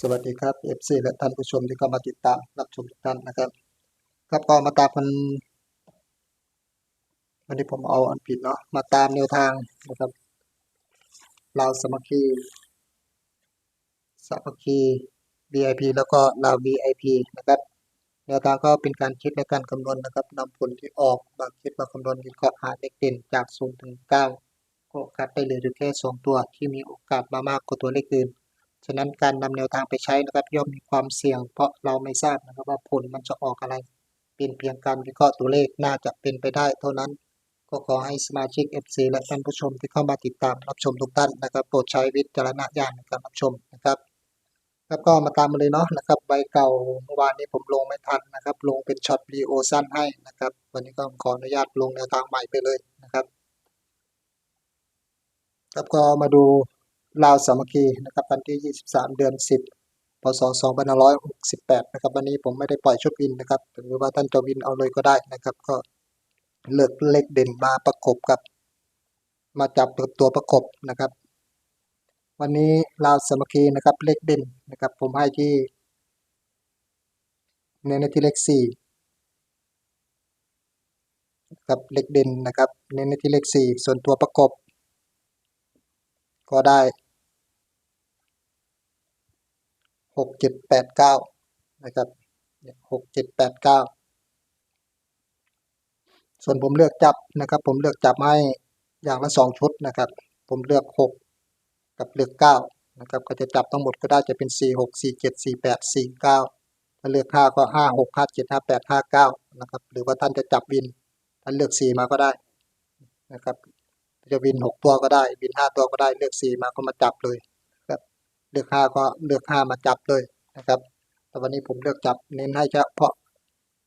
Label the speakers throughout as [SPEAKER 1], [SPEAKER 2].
[SPEAKER 1] สวัสดีครับ FC และท่านผู้ชมที่เข้ามาติดตามรับชมทุกท่านนะครับ ครับก็มาตามมันวันนี้ผมเอาอันผิดเนาะมาตามแนวทางนะครับลาวสมัคคีสมัคคี VIP แล้วก็ลาว VIP นะครับแนวทางก็เป็นการคิดและการคำนวณนะครับนำผลที่ออกมาคิดมาคำนวณวิเคราะห์หาเลขเด่นจาก0ถึง9ก็โอกาสได้เหลืออยู่แค่ 2 ตัวที่มีโอกาสมามากกว่าตัวเลขอื่น ฉะนั้นการนำแนวทางไปใช้นะครับย่อมมีความเสี่ยง เพราะเราไม่ทราบนะครับว่าผลมันจะออกอะไร เป็นเพียงการวิเคราะห์ตัวเลขน่าจะเป็นไปได้เท่านั้น ก็ขอให้สมาชิก FC และท่านผู้ชมที่เข้ามาติดตามรับชมทุกท่านนะครับ โปรดใช้วิจารณญาณในการรับชมนะครับแล้วก็มาตามมาเลยเนาะนะครับใบเก่าเมื่อวานนี้ผมลงไม่ทันนะครับ ลงเป็นช็อตวีโอสั้นให้นะครับ วันนี้ก็ขออนุญาตลงแนวทางใหม่ไปเลยนะครับ ครับก็มาดู ลาวสามัคคีนะครับวันที่ 23 เดือน 10 พศ 2568 นะครับ วันนี้ผมไม่ได้ปล่อยชุดวินนะครับหรือว่าท่านจะวินเอาเลยก็ได้นะครับ ก็เลือกเลขเด่นมาประกบกับ มาจับตัวประกบนะครับ วันนี้ลาวสามัคคีนะครับเลขเด่นนะครับ ผมให้ที่เน้นที่เลข4ครับเลขเด่นนะครับ เน้นที่เลข4ส่วนตัวประกบ ก็ได้ หกเจ็ดแปดเก้านะครับหกเจ็ดแปดเก้าส่วนผมเลือกจับนะครับ ผมเลือกจับให้อย่างละสองชุดนะครับ ผมเลือกหกกับเลือกเก้านะครับ ก็จะจับทั้งหมดก็ได้จะเป็นสี่หกสี่เจ็ดสี่แปดสี่เก้าถ้าเลือกห้าก็ห้าหกห้าเจ็ดห้าแปดห้าเก้านะครับ หรือว่าท่านจะจับวินท่านเลือกสี่มาก็ได้นะครับจะวินหกตัวก็ได้วินห้าตัวก็ได้เลือกสี่มาก็มาจับเลย เลือกห้าก็เลือกห้ามาจับเลยนะครับ แต่วันนี้ผมเลือกจับเน้นให้เฉพาะ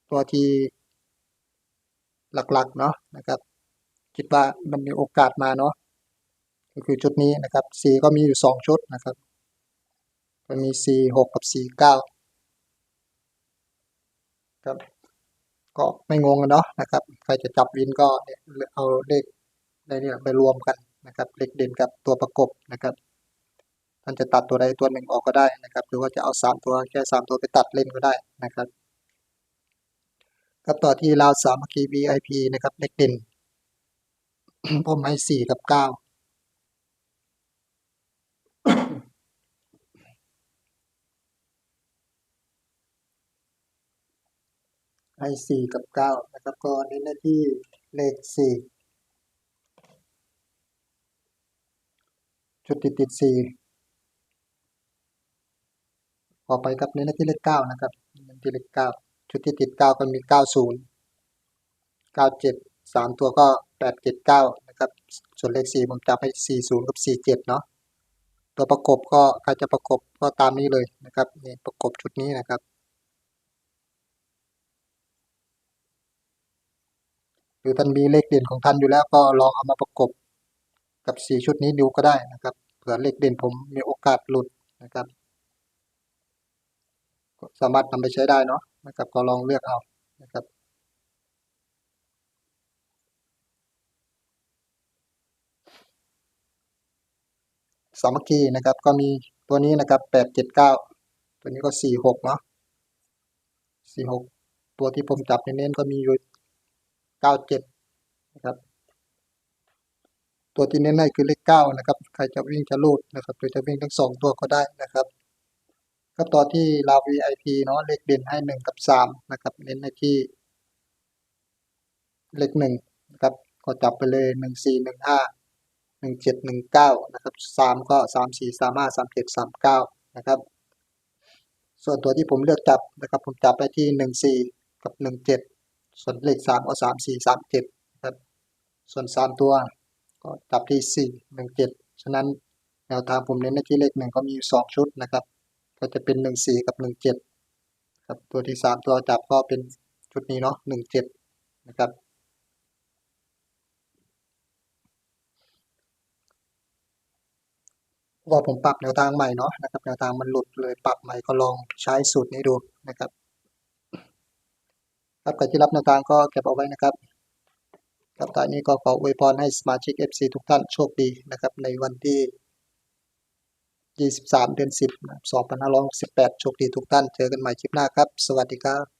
[SPEAKER 1] ตัวที่หลักๆเนาะนะครับ คิดว่ามันมีโอกาสมาเนาะก็คือชุดนี้นะครับสีก็มีอยู่สองชุดนะครับก็มีสี่หกกับสี่เก้าครับก็ไม่งงกันเนาะนะครับ ใครจะจับวินก็เนี่ยเอาเลขในนี้ไปรวมกันนะครับเลขเด่นกับตัวประกบนะครับ ท่านจะตัดตัวใดตัวหนึ่งออกก็ได้นะครับ หรือว่าจะเอาสามตัวแค่สามตัวไปตัดเล่นก็ได้นะครับครับต่อที่ราวสามัคคี VIP นะครับเลขเด่นผมให้สี่กับเก้าให้สี่กับเก้านะครับก็เน้นที่เลขสี่ชุดติดติดสี่ ต่อไปครับเน้นที่เลขเก้านะครับเน้นที่เลขเก้าชุดที่ติดเก้าก็มีเก้าศูนย์เก้าเจ็ดสามตัวก็แปดเจ็ดเก้านะครับ ส่วนเลขสี่ผมจับให้สี่ศูนย์กับสี่เจ็ดเนาะตัวประกบก็ใครจะประกบก็ตามนี้เลยนะครับนี่ประกบชุดนี้นะครับหรือท่านมีเลขเด่นของท่านอยู่แล้วก็ลองเอามาประกบกับสี่ชุดนี้ดูก็ได้นะครับ เผื่อเลขเด่นผมมีโอกาสหลุดนะครับ สามารถนำไปใช้ได้เนาะนะครับก็ลองเลือกเอานะครับสามัคคีนะครับ ก็มีตัวนี้นะครับแปดเจ็ดเก้าตัวนี้ก็สี่หกเนาะสี่หกตัวที่ผมจับเน้นๆก็มีอยู่เก้าเจ็ดนะครับ ตัวที่เน้นให้คือเลขเก้านะครับ ใครจะวิ่งจะลูดนะครับหรือจะวิ่งทั้งสองตัวก็ได้นะครับ ก็ต่อที่ลาว VIP เนาะเลขเด่นให้หนึ่งกับสามนะครับ เน้นในที่ เลขหนึ่งนะครับ ก็จับไปเลยหนึ่งสี่หนึ่งห้าหนึ่งเจ็ดหนึ่งเก้านะครับสามก็สามสี่สามห้าสามเจ็ดสามเก้านะครับ ส่วนตัวที่ผมเลือกจับนะครับ ผมจับไปที่หนึ่งสี่กับหนึ่งเจ็ดส่วนเลขสามก็สามสี่สามเจ็ดครับ ส่วนสามตัวก็จับที่สี่หนึ่งเจ็ดฉะนั้นแนวทางผมเน้นในที่เลขหนึ่งก็มีอยู่สองชุดนะครับ ก็จะเป็นหนึ่งสี่กับหนึ่งเจ็ดครับตัวที่สามตัวจับก็เป็นชุดนี้เนาะหนึ่งเจ็ดนะครับว่าผมปรับแนวทางใหม่เนาะนะครับแนวทางมันหลุดเลยปรับใหม่ก็ลองใช้สูตรนี้ดูนะครับครับใครที่รับแนวทางก็เก็บเอาไว้นะครับครับตอนนี้ก็ขออวยพรให้สมาชิก FC ทุกท่านโชคดีนะครับในวันที่ 23 เดือน 10นะครับ2568 โชคดีทุกท่าน เจอกันใหม่คลิปหน้าครับ สวัสดีครับ